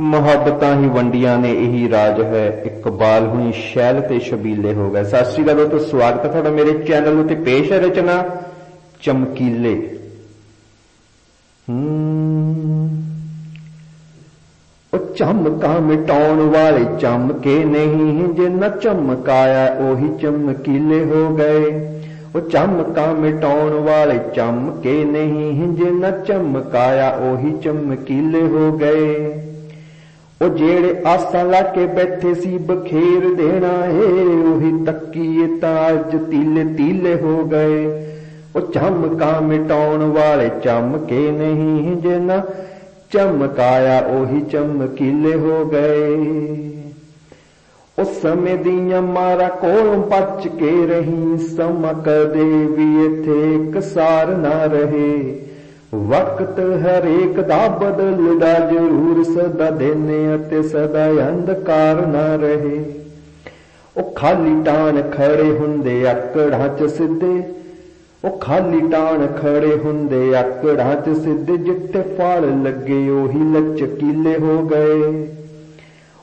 ਮੁਹੱਬਤਾਂ ਹੀ ਵੰਡੀਆਂ ਨੇ ਇਹੀ ਰਾਜ ਹੈ। ਇਕਬਾਲ ਹੁਣੀ ਸ਼ੈਲ ਤੇ ਸ਼ਬੀਲੇ ਹੋ ਗਏ। ਸਤਿ ਸ੍ਰੀ ਅਕਾਲ ਦੋਸਤੋ ਸਵਾਗਤ ਹੈ ਤੁਹਾਡਾ ਮੇਰੇ ਚੈਨਲ ਉਤੇ ਪੇਸ਼ ਹੈ ਰਚਨਾ ਚਮਕੀਲੇ। ਹਮ, ਉਹ ਚਮਕਾ ਮਿਟਾਉਣ ਵਾਲੇ ਚਮਕੇ ਨਹੀਂ ਜੇ ਨਾ ਚਮਕਾਇਆ ਉਹੀ ਚਮਕੀਲੇ ਹੋ ਗਏ। ਉਹ ਚਮਕਾ ਮਿਟਾਉਣ ਵਾਲੇ ਚਮਕੇ ਨਹੀਂ ਜੇ ਨਾ ਚਮਕਾਇਆ ਉਹੀ ਚਮਕੀਲੇ ਹੋ ਗਏ। ਉਹ ਜਿਹੜੇ ਆਸਾਂ ਲਾ ਕੇ ਬੈਠੇ ਸੀ ਬਖੇਰ ਦੇਣਾ ਏ, ਉਹੀ ਤੱਕੀਏ ਤਾਂ ਤੀਲੇ ਤੀਲੇ ਹੋ ਗਏ। ਉਹ ਚਮਕਾ ਮਿਟਾਉਣ ਵਾਲੇ ਚਮਕੇ ਨਹੀਂ ਜੇ ਨਾ ਚਮਕਾਇਆ ਉਹੀ ਚਮਕੀਲੇ ਹੋ ਗਏ। ਉਸ ਸਮੇਂ ਦੀਆਂ ਮਾਰਾ ਕੋਲੋਂ ਬਚ ਕੇ ਰਹੀ ਸਮਾਂ ਦੇ ਵੀ ਇੱਥੇ ਕਸਾਰ ਨਾ ਰਹੇ। ਵਕਤ ਹਰੇਕ ਦਾ ਬਦਲਦਾ ਜ਼ਰੂਰ, ਸਦਾ ਦਿਨ ਅਤੇ ਸਦਾ ਅੰਧਕਾਰ ਨਾ ਰਹੇ। ਉਹ ਖਾਲੀ ਟਾਣ ਖੜੇ ਹੁੰਦੇ, ਆਕੜਾਂ ਚ ਸਿੱਧੇ। ਉਹ ਖਾਲੀ ਟਾਣ ਖੜੇ ਹੁੰਦੇ, ਆਕੜਾਂ ਚ ਸਿੱਧੇ। ਜਿੱਤੇ ਫਲ ਲੱਗੇ, ਉਹੀ ਲਚਕੀਲੇ ਹੋ ਗਏ।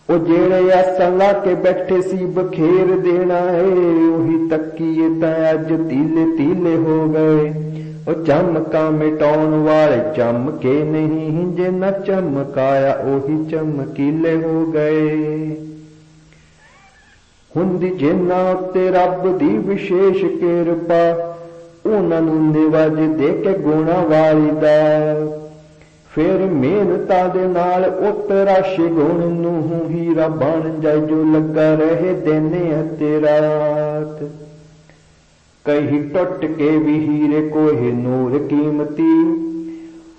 ਉਹ ਜਿਹੜੇ ਆਸਾਂ ਲਾ ਕੇ ਬੈਠੇ ਸੀ, ਬਖੇਰ ਦੇਣਾ ਏ ਉਹੀ ਤੱਕੀਏ ਤਾਂ ਅੱਜ ਤੀਲੇ ਤੀਲੇ ਹੋ ਗਏ। ਉਹ ਚਮਕਾ ਮਿਟਾਉਣ ਵਾਲੇ ਚਮਕੇ ਨਹੀਂ ਜੇ ਨਾ ਚਮਕਾਇਆ ਉਹੀ ਚਮਕੀਲੇ ਹੋ ਗਏ। ਹੁੰਦੀ ਜਿਨ੍ਹਾਂ ਉੱਤੇ ਰੱਬ ਦੀ ਵਿਸ਼ੇਸ਼ ਕਿਰਪਾ, ਉਹਨਾਂ ਨੂੰ ਨਿਵਾਜ ਦੇ ਕੇ ਗੁਣਾ ਵਾਲੀ ਦਾ ਫਿਰ ਮਿਹਨਤਾਂ ਦੇ ਨਾਲ ਉਤਰਾਸ਼ੇ ਗੁਣ ਨੂੰ ਹੀਰਾ ਬਣ ਜਾਏ ਜੋ ਲੱਗਾ ਰਹੇ ਦਿਨ ਅਤੇ ਰਾਤ। ਕਹੀ ਟੁੱਟ ਕੇ ਵੀ ਹੀਰੇ ਕੋਹੇ ਨੂਰ ਕੀਮਤੀ।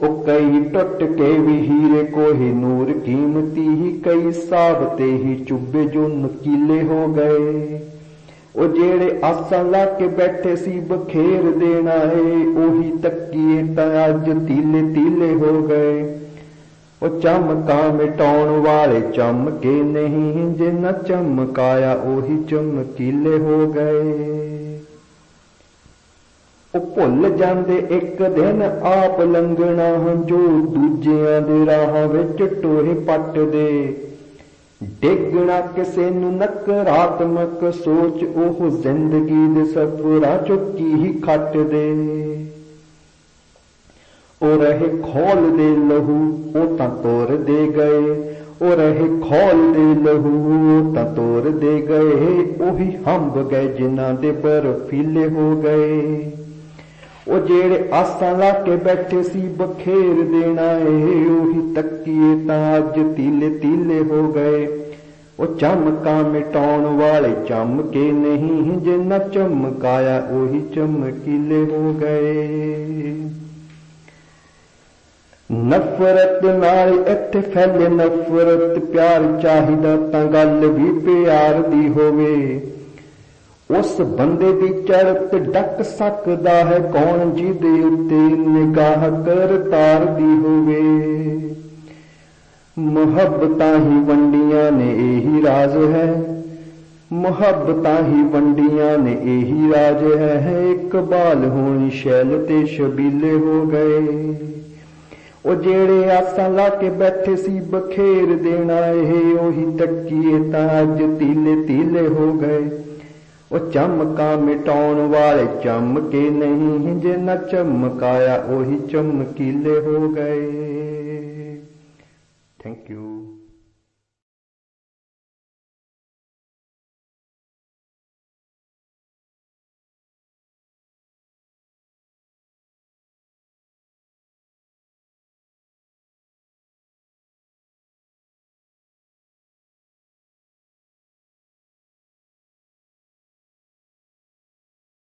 ਉਹ ਕਈ ਟੁੱਟ ਕੇ ਵੀ ਹੀਰੇ ਕੋਹੇ ਨੂਰ ਕੀਮਤੀ। ਹੀ ਕਈ ਸਾਬ ਤੇ ਹੀ ਚੁੱਬੇ ਜੋ ਨਕੀਲੇ ਹੋ ਗਏ। ਉਹ ਜਿਹੜੇ ਆਸਾਂ ਲਾ ਕੇ ਬੈਠੇ ਸੀ ਬਖੇਰ ਦੇਣਾ ਏ ਉਹੀ ਤੱਕੀਏ ਤਾਂ ਅੱਜ ਤੀਲੇ ਤੀਲੇ ਹੋ ਗਏ। ਉਹ ਚਮਕਾ ਮਿਟਾਉਣ ਵਾਲੇ ਚਮਕੇ ਨਹੀਂ ਜੇ ਨਾ ਚਮਕਾਇਆ ਉਹੀ ਚਮਕੀਲੇ ਹੋ ਗਏ। ਉਹ ਭੁੱਲ ਜਾਂਦੇ ਇੱਕ ਦਿਨ ਆਪ ਲੰਘਣਾ ਜੋ ਦੂਜਿਆਂ ਦੇ ਰਾਹ ਵਿੱਚ ਟੋਏ ਪੱਟਦੇ। ਡਿੱਗਣਾ ਕਿਸੇ ਨੂੰ ਨਕਾਰਾਤਮਕ ਸੋਚ, ਉਹ ਜ਼ਿੰਦਗੀ ਦੇ ਸਫਰਾਂ ਚੁੱਕੀ ਹੀ ਖੱਟਦੇ। ਉਹ ਰਹੇ ਖੋਲ ਦੇ ਲਹੂ, ਉਹ ਤਾਂ ਤੋਰ ਦੇ ਗਏ। ਉਹ ਰਹੇ ਖੋਲ ਦੇ ਲਹੂ, ਉਹ ਤਾਂ ਤੋਰ ਦੇ ਗਏ। ਉਹੀ ਹੰਬ ਗਏ ਜਿਨ੍ਹਾਂ ਦੇ ਬਰਫੀਲੇ ਹੋ ਗਏ। ਉਹ ਜਿਹੜੇ ਆਸਾਂ ਲਾ ਕੇ ਬੈਠੇ ਸੀ ਬਖੇਰ ਦੇਣਾ ਏ ਉਹੀ ਤੱਕੀਏ ਤਾਂ ਅੱਜ ਤੀਲੇ ਤੀਲੇ ਹੋ ਗਏ। ਉਹ ਚਮਕਾ ਮਿਟਾਉਣ ਵਾਲੇ ਚਮਕੇ ਨਹੀਂ, ਜੇ ਨਾ ਚਮਕਾਇਆ ਉਹੀ ਚਮਕੀਲੇ ਹੋ ਗਏ। ਨਫ਼ਰਤ ਨਾਲ ਇੱਥੇ ਫੈਲੇ ਨਫ਼ਰਤ, ਪਿਆਰ ਚਾਹੀਦਾ ਤਾਂ ਗੱਲ ਵੀ ਪਿਆਰ ਦੀ ਹੋਵੇ। ਉਸ ਬੰਦੇ ਦੀ ਚੜਤ ਡੱਕ ਸਕਦਾ ਹੈ ਕੌਣ ਜਿਹਦੇ ਉੱਤੇ ਨਿਗਾਹ ਕਰ ਤਾਰਦੀ ਹੋਵੇ। ਮੁਹੱਬਤਾਂ ਹੀ ਵੰਡੀਆਂ ਨੇ ਇਹੀ ਰਾਜ਼ ਹੈ। ਮੁਹੱਬਤਾਂ ਹੀ ਵੰਡੀਆਂ ਨੇ ਇਹੀ ਰਾਜ ਹੈ। ਇਕਬਾਲ ਹੋਣੀ ਸ਼ੈਲ ਤੇ ਸ਼ਬੀਲੇ ਹੋ ਗਏ। ਉਹ ਜਿਹੜੇ ਆਸਾਂ ਲਾ ਕੇ ਬੈਠੇ ਸੀ ਬਖੇਰ ਦੇਣਾ, ਇਹ ਉਹੀ ਤੱਕੀਏ ਤਾਂ ਅੱਜ ਤੀਲੇ ਤੀਲੇ ਹੋ ਗਏ। ਉਹ ਚਮਕਾ ਮਿਟਾਉਣ ਵਾਲੇ ਚਮਕੇ ਨਹੀਂ ਜੇ ਨਾ ਚਮਕਾਇਆ, ਉਹੀ ਚਮਕੀਲੇ ਹੋ ਗਏ। Thank you